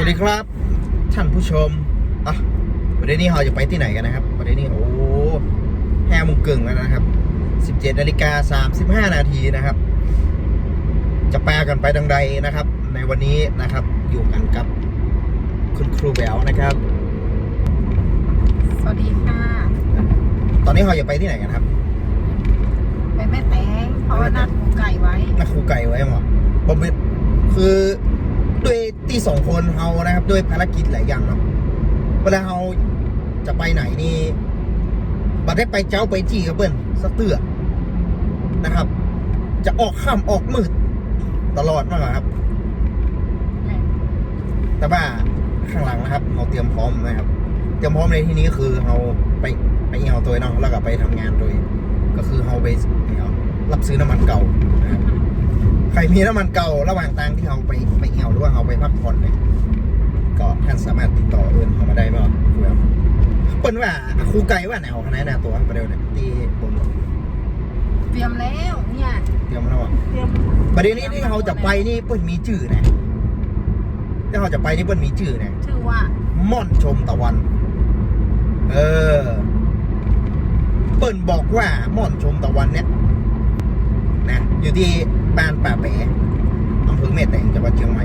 วัสดีครับ ท่านผู้ชมอะวันนี้เราจะไปที่ไหนกันนะครับวันนี้โอ้ห้าโมงกึ่งแล้วนะครับ17นาฬิกา35นาทีนะครับ จะแปลกันไปดังใดนะครับ ในวันนี้นะครับอยู่กันกับคุณครูแหววนะครับ สวัสดีค่ะ ตอนนี้เราจะไปที่ไหนกันครับ ไปแม่แตงเพราะว่านัดหมูไก่ไว้นักครูไก่ไว้หรอผมเป็นคือด้วย ตีสองคนเฮานะครับด้วยภารกิจหลายอย่างเนาะเวลาเฮาจะไปไหนนี่บัดได้ไปเจ้าไปจีกับเบิ้ลสักเตือนะครับ จะออกข้ามออกมืดตลอดมากครับ แต่ว่าข้างหลังนะครับเราเตรียมพร้อมนะครับ เตรียมพร้อมในที่นี้คือเราไปไปเอาตัวเนาะแล้วก็ไปทำงานโดย ก็คือเราไปเอารับซื้อน้ำมันเก่านะครับ รมีน้ำมันเก่าระหว่างทางที่เราไปไปเอวหรือว่าเราไปพักผ่อนเนี่ยก็ท่านสามารถติดต่อเอินเขามาได้ไหมครับครูแอมเปิ้นว่าครูไก่ว่าแนวคณะแนวตัวประเดี๋ยวเนี่ยที่ผมเตรียมแล้วเนี่ยเตรียมมาแล้วว่าเตรียมประเด็นนี้ที่เราจะไปนี่เปิ้นมีชื่อนะที่เราจะไปนี่เปิ้นมีชื่อนะชื่อว่าม่อนชมตะวัน เออ เปิ้นบอกว่าม่อนชมตะวันเนี่ยนะอยู่ที่ บ้านป่าแปะอำเภอแม่แตงจังหวัดเชียงใหม่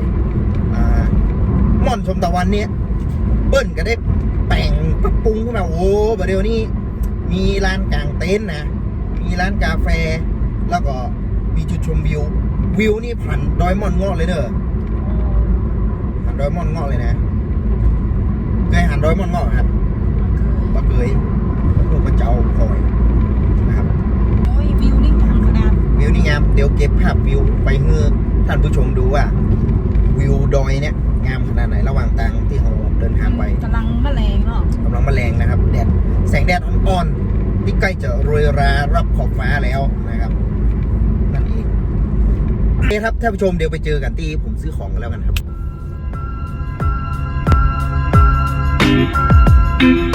อ่าม่อนชมตะวันเนี่ยเปิ้นก็ได้แต่งปรับปรุงขึ้นมาโอ้ประเดี๋ยวนี้มีร้านกลางเต็นท์นะ มีร้านกาแฟ แล้วก็มีจุดชมวิว วิวนี่ผ่านดอยม่อนงอกเลยเด้อผ่านดอยม่อนงอกเลยนะเคยหันดอยม่อนงอกไหมครับปลาเกยลูกกระเจ้าคอยนะครับ โอ้ยวิวนี่ทางข นาดวิวนี่งามเดี๋ยวเก็บภาพวิวไปเฮือท่านผู้ชมดูว่า วิวดอยเนี่ยงามขนาดไหนระหว่างทางที่เราเดินทางไปกำลังแมลงเนาะกำลังมาแรงนะครับแดดแสงแดดอ่อนๆที่ใกล้จะโรยรารับขอบฟ้าแล้วนะครับนั่นเองโอเคครับท่านผู้ชมเดี๋ยวไปเจอกันที่ผมซื้อของกันแล้วกันครับ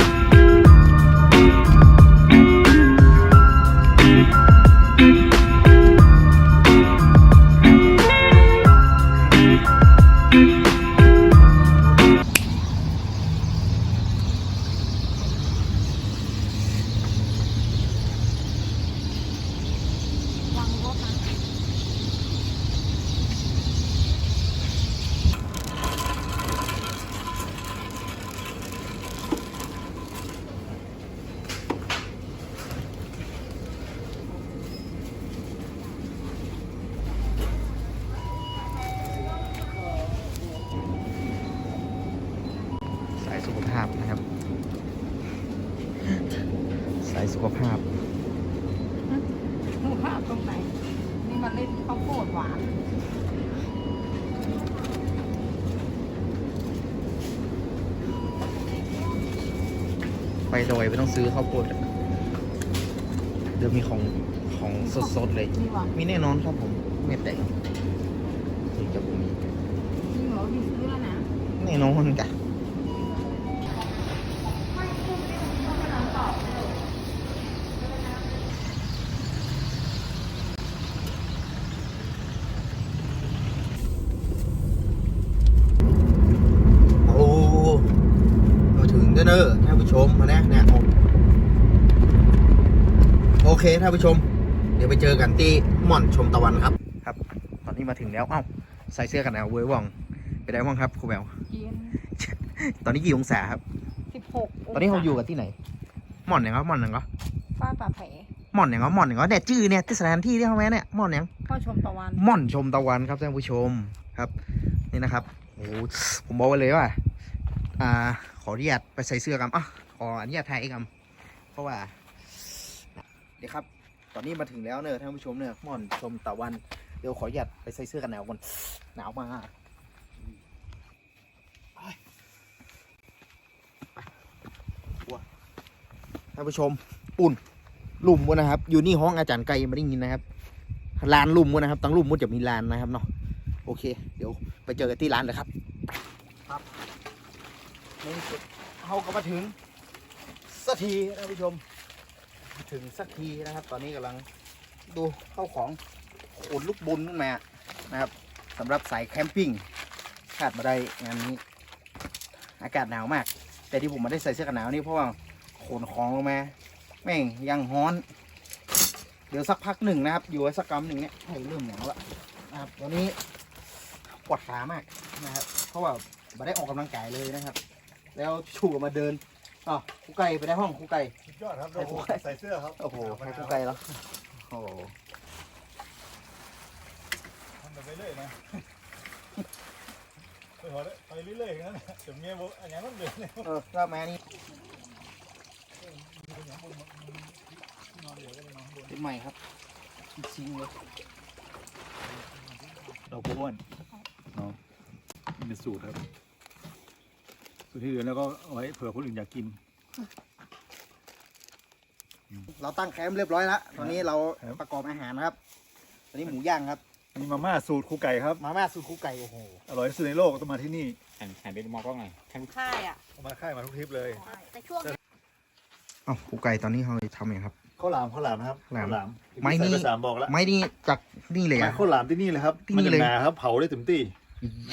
ว ไปดอยไม่ต้องซื้อข้าวโพดอะเดี๋ยวมีของของสดๆเลยนี่หว่ามีแน่นอนครับผมไม่แต่งถึงจะมีนี่เหรอมีซื้อแล้วนะ แน่นอนกะโอ้มาถึงกัน เนอะท่านผู้ชมมาเนี่ยเนี่ยโอเคท่านผู้ชม เดี๋ยวไปเจอกันที่หม่อนชมตะวันครับ ครับ ตอนนี้มาถึงแล้วเอ้าใส่เสื้อกันหนาวเว้ยว่องไปได้ว่องครับครูแววเย็นตอนนี้กี่องศาครับสิบหกตอนนี้เราอยู่กันที่ไหนหม่อนอย่างก็หม่อนอย่างก็ฟ้าป่าแผลหม่อนอย่างก็หม่อนอย่างก็เนี่ยจื้อเนี่ยที่สถานที่ที่เขาแม่เนี่ยหม่อนอย่างพ่อชมตะวันหม่อนชมตะวันครับท่านผู้ชมครับ นี่นะครับโอ้โหผมบอกไว้เลยว่า อ่า ขออนุญาตไปใส่เสื้อกันอะขออนุญาตถ่ายกันเพราะว่า เดี๋ยวครับ ตอนนี้มาถึงแล้วเนอะท่านผู้ชมเนอะม่อนชมตะวัน เดี๋ยวขออนุญาตไปใส่เสื้อกันหนาวก่อนหนาวมากท่านผู้ชมอุ่นลุ่มวะนะครับ อยู่นี่ห้องอาจารย์ไกลไม่ได้ยินนะครับลานลุ่มวะนะครับตั้งลุ่มมันจะมีลานนะครับเนาะโอเค เดี๋ยวไปเจอกันที่ร้านเลยครับ ในที่สุดเขาก็มาถึงสักทีท่านผู้ชม ถึงสักทีนะครับ ตอนนี้กำลังดูเข้าของขนลูกบุญขึ้นมานะครับสำหรับสายแคมปิ้งคาดมาได้งานนี้ อากาศหนาวมาก แต่ที่ผมม่ได้ใส่เสื้อกันหนาวนี่เพราะว่าขนของลงมาแม่งยังฮ้อน เดี๋ยวสักพักหนึ่งนะครับ อยู่ไว้สักกำหนึ่งเนี่ยให้เริ่มหนาวแล้วนะครับตอนนี้ปวดขามากนะครับ เพราะว่าไม่ได้ออกกำลังกายเลยนะครับ แล้วชูมาเดินอ๋อครูไก่ไปได้ห้องครูไก่ สุดยอดครับใส่เราถุงใส่เสื้อครับโอ้โหหนาวให้หครูนาวไก่แล้วโอ้โหทำไปเรื่อยๆนะไปหัวเลยไปเรื่อยๆอย่างนั้นนะแต่เมียบอกอันนี้มันเดือดเนี่ยเออก็มานี่เป็นใหม่ครับซิงเลยเราอ้วนเนาะนี่เป็นสูตรครับ สูตรที่เหลือแล้วก็เอาไว้เผื่อคนอื่นอยากกิน เราตั้งแคมป์เรียบร้อยแล้วตอนนี้เราครับ ประกอบอาหารนะครับ ตอนนี้หมูย่างครับ อันนี้มาม่าสูตรครูไก่ครับ มาม่าสูตรครูไก่โอ้โหอร่อยที่สุดในโลกต้องมาที่นี่หันหันไปมองกล้องหน่อยทางค่ายอะเอามาค่ายมาทุกทริปเลยแต่ช่วงนี้อ้าวครูไก่ตอนนี้เราทำยังครับ ข้าวหลามข้าวหลามนะครับข้าวหลามข้าวไม้นี่ ใส่ภาษามบอกแล้วไม่นี่จากนี่เลยไม้อะข้าวหลามที่นี่เลยครับที่มันนี่จะเลยหนาครับเผาได้เต็มที่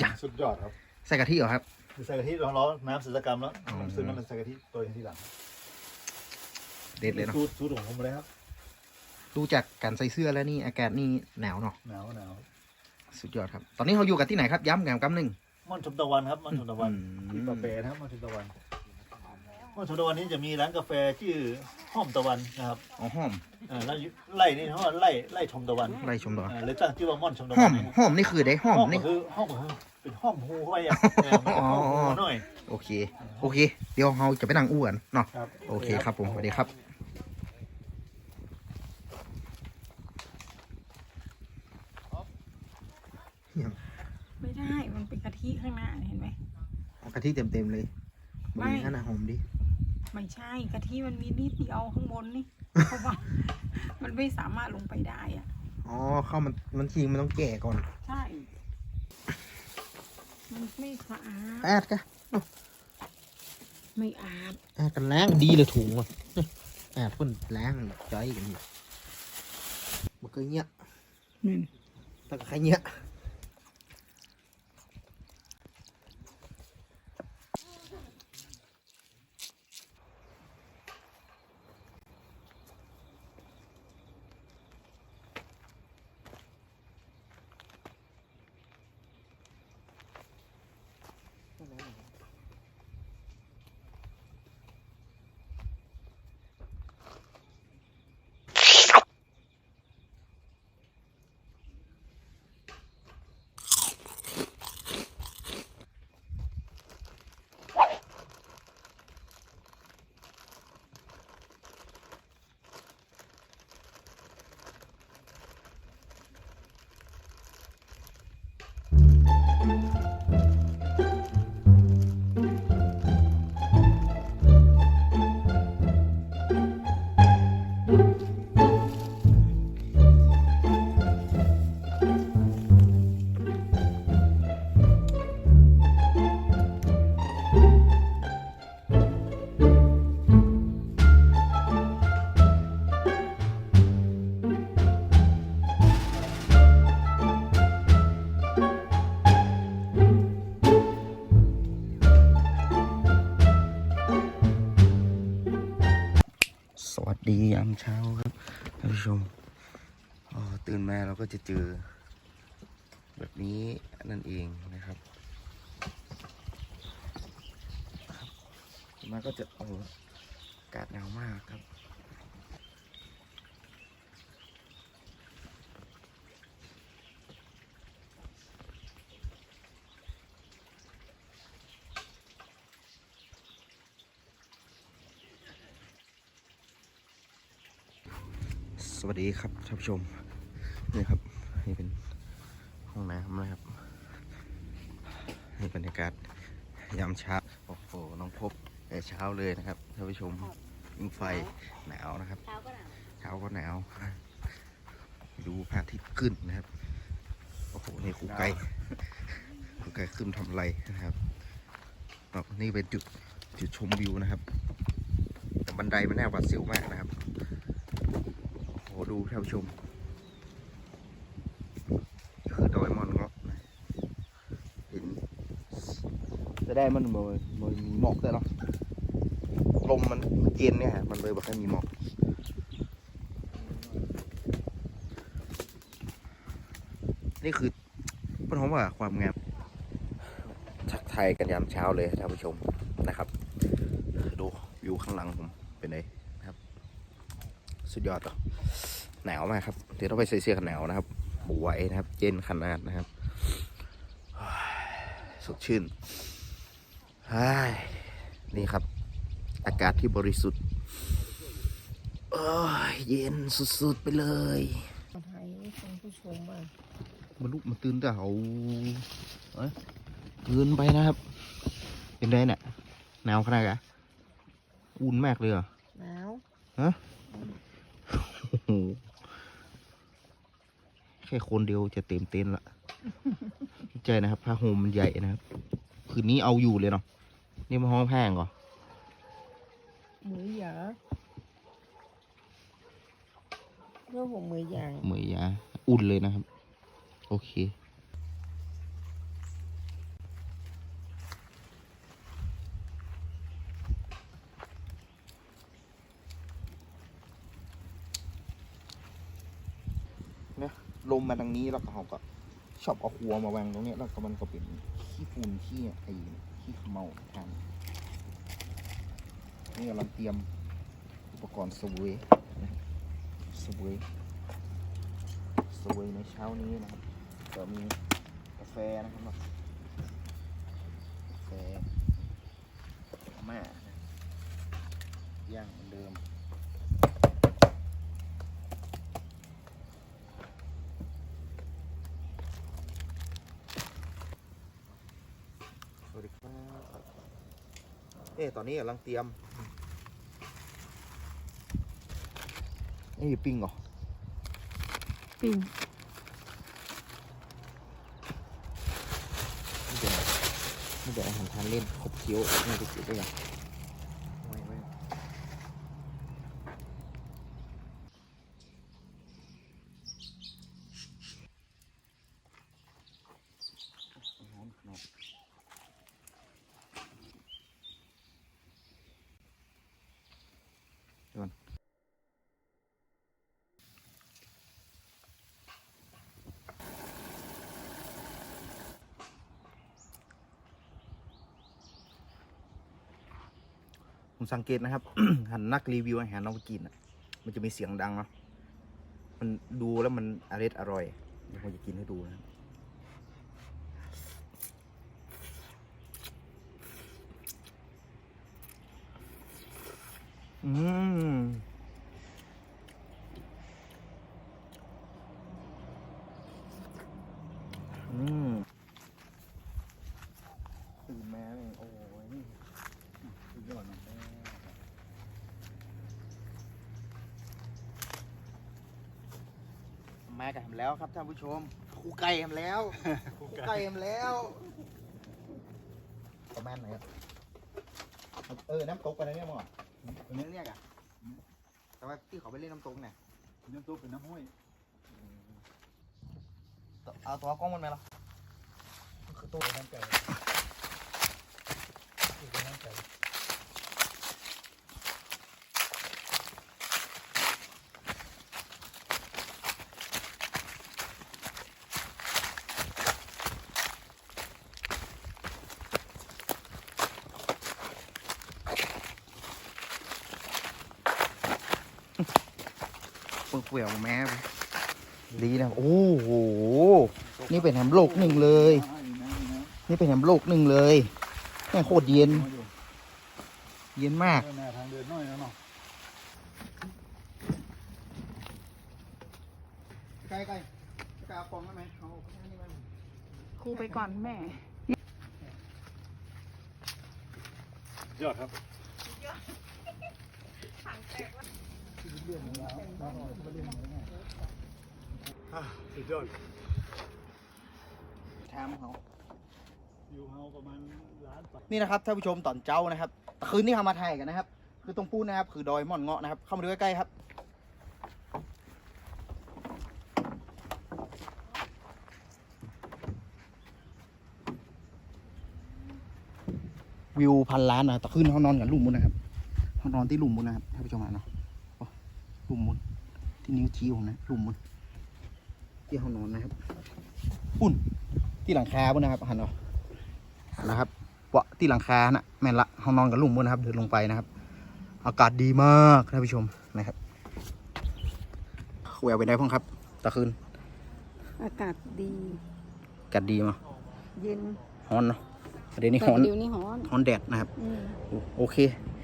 ยะสุดยอดครับ ใส่กะทิเหรอครับคือ ใส่กะทิร้อนๆน้ำศิลปกรรมแล้วอ๋อซึ่งนั้นมันใส่กะทิตัวที่หลังเด็ดเลยเนาะสูตรสูตรของผมเลยครับดูจากการใส่เสื้อแล้วนี่อากาศนี่หนาวเนาะหนาวหนาวสุดยอดครับ ตอนนี้เราอยู่กันที่ไหนครับย้ำกันกำหนึ่งม่อนชมตะวันครับม่อนชมตะวันอืมที่ปาเปนะครับม่อนชมตะวัน ม่อนชมตะวันนี้จะมีร้านกาแฟชื่อห้อมตะวันนะครับอ๋อหอมอ่าแล้วไล่นี่เขาว่าไล่ไล่ชมตะวันไล่ชมต่ออ่าเลยตั้งชื่อว่าม่อนชมตะหวัอนมนะครับหอมนี่คือได้หอมห้อมนี่ ก็คือห้อมก็คือเป็นห้อมฮูเข้าไปอะเออมันจะห้อมฮูหน่อย โอเค โอเค เดี๋ยวเราจะไปนั่งอ้วนเนาะ ครับโอเคครับผมสวัสดีครับ ไม่ได้ มันเป็นกะทิข้างหน้าเนี่ยเห็นไหม เอากะทิเต็มๆเลยไม่บริขนาดหอมดิ ไม่ใช่กะทิมันมีนิดเดียวข้างบนนี่ เพราะว่า มันไม่สามารถลงไปได้อะ อ๋อข้าวมันมันจริงมันต้องแก่ก่อนใช่ มันไม่สะอาดแอดกะไม่อาบแอดกันแรงดีเลยถุงอะแอดเพิ่นแรงใจกันอยู่มันเคยเงี้ยนี่แต่ก็ใครเงี้ย ดียามเช้าครับท่านผู้ชมตื่นมาเราก็จะเจอ แบบนี้นั่นเองนะครับครับตื่นมาก็จะโอ้อากาศหนาวมากครับ ส วัสดีครับท่านผู้ชมนี่ครับนี่เป็นห้องน้ำนะครับนี่บรรยากาศยามเช้าโอ้โหน้องพบแต่เช้าเลยนะครับท่านผู้ชมยิงไฟหนาวนะครับเช้าก็หนาวเช้าก็หนาวดูพระอาทิตย์ขึ้นนะครับโอ้โหนี่ครูไก่ครูไก่ขึ้นทำไรนะครับนี่เป็นจุดจุดชมวิวนะครับแต่บันไดมันแน่าหวาดเสียวมากนะครับ หดูท่านผู้ชม คือดอยมอนเงาะเห็นจะได้มันบ่บ่มีหมอกได้เนาะลมมันเย็นเนี่ยฮะมันเลยบอกให้มีหมอกนี่คือเพื่อมว่าความงามทักไทยกันยามเช้าเลยท่านผู้ชมนะครับ ดูวิวข้างหลังผมเป็นไง สุดยอดเหรอหนาวมากครับเดี๋ยวต้องไปใส่เสื้อกันหนาวนะครับบไหวนะครับ เย็นขนาดนะครับสดชื่นไอ้ยนี่ครับ อากาศที่บริสุทธิ์โอ้ยเย็นสุดๆไปเลยไทยคุณผู้ชมว่ามันลุกมันตื่นแต่เขาเอ้ยตื่นไปนะครับ เป็นไงเนี่ยหนาวขนาดไหนอุ่นมากเลยเหรอหนาวฮะโอ้โห แค่คนเดียวจะเต็มเต็นท์ละใจนะครับผ้าห่มมันใหญ่นะครับ คืนนี้เอาอยู่เลยเนาะนี่มาห้องแพงเหรอหมือหยาเรื่องของมืออย่างเหมยยาอุ่นเลยนะครับ โอเค ลมมาทางนี้แล้วก็เขาก็ชอบเอาหัวมาวางตรงนี้แล้วก็มันก็เป็นขี้ฝุ่นขี้ไอ้ขี้เขมเมาทางนี่กำลังเตรียมอุปกรณ์สเวยสเวยสเวยในเช้านี้นะครับก็มีกาแฟนะครับกาแฟมานะย่างเหมือนเดิม สวัสดีครับ เอ๊ะตอนนี้กำลังเตรียม นี่ปิ้งเหรอ ปิ่งไม่เป็นไรไม่เป็นอาหารทานเล่นขบเคี้ยวไม่ได้กินได้ยังไม่ไม่ร้อนขนาดเดี๋ยวก่อน ผมสังเกตนะครับ หันนักรีวิวอาหารเองกินอะ มันจะมีเสียงดังเนาะมันดูแล้วมันอร่อยอร่อยเดี๋ยวผมจะกินให้ดูนะอืม อืมตื่นมาเลยโอ้ยนี่สุดยอดนะ มากันแล้วครับท่านผู้ชมคู่ไก่ทำแล้วคู่ไก่ทำแล้วประมาณไหนครับเออน้ำตกไปแล้วเนี่ยมั้งตรงนี้เนี่ยกะแต่ว่าที่เขาไปเล่นน้ำตกเนี่ยน้ำซุปเป็นน้ำห้อยเอาตัวกล้องมันไหมล่ะมันคือตัวน้ำไก่ตัวน้ำไก่ เปื่อยเปื่อยแม่ไปดีนะโอ้โหนี่เป็นแฮมโลกหนึ่งเลยอ่าอีกนะอีกนะนี่เป็นแฮมโลกหนึ่งเลยแม่งโคตรเย็นมาดูเย็นมากเดินหน้าทางเดินน้อยแล้วเนาะไกลไกลไกลเอาฟองได้ไหมเอาอันนี้ไหมครูไปก่อนแม่ยอดครับ สุดยอดชามเขาอยู่เฮาประมาณล้านปักนี่นะครับท่านผู้ชมตอนเจ้านะครับแต่คืนนี้เขามาถ่ายกันนะครับ คือตรงปูนนะครับ คือดอยม่อนเงาะนะครับ เข้ามาดูใกล้ๆครับวิวพันล้านนะต่อขึ้นเขานอนกันลุ่มมุนนะครับเขานอนที่ลุ่มมุนนะครับท่านผู้ชมอะเนาะ โอ้ลุ่มมุนที่นิ้วชี้ผมนะลุ่มมุนที่เขานอนนะครับอุ่นที่หลังคาบุนนะครับหันเอานะครับเปาะที่หลังคานะแม่นละเขานอนกับลุ่มมุนนะครับ เดินลงไปนะครับ อากาศดีมากท่านผู้ชมนะครับแววไปได้พ้องครับตะคืนอากาศดีอากาศดีมั้ยเย็นฮ้อนเนาะเดี๋ยวนี้ฮ้อนเดี๋ยวนี้ฮ้อนฮ้อนแดดนะครับอืมโอโอเค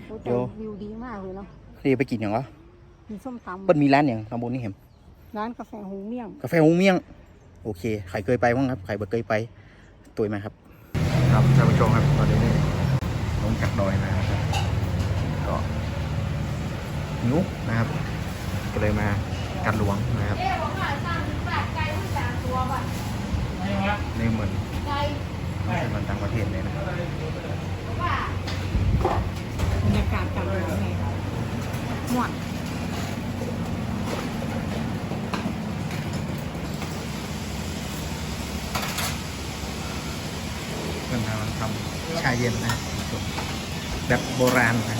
โอ้เดี๋แต่ยววิวดีมากเลยเนาะนี่ไปกินอย่างวะ มีส้มตเปิ้ลมีร้านอย่างตำบลนี่เห็นำร้านกาแฟหูเมี่ยง กาแฟฮงเมี่ยง โอเคใครเคยไปบ้างครับใครบ่เคยไปตัวมาครับ ครับท่านผู้ชมครับตอนนี้ลงจากดอยมาครับก็หิวนะครับ ก็เลยมากันหลวงนะครับนี่เหมือนไม่ใช่เหมือนต่างประเทศเลยนะบรรยากาศกลางหลวงไงม่วน เพื่อนเรา ทำชาเย็นนะแบบโบราณนะ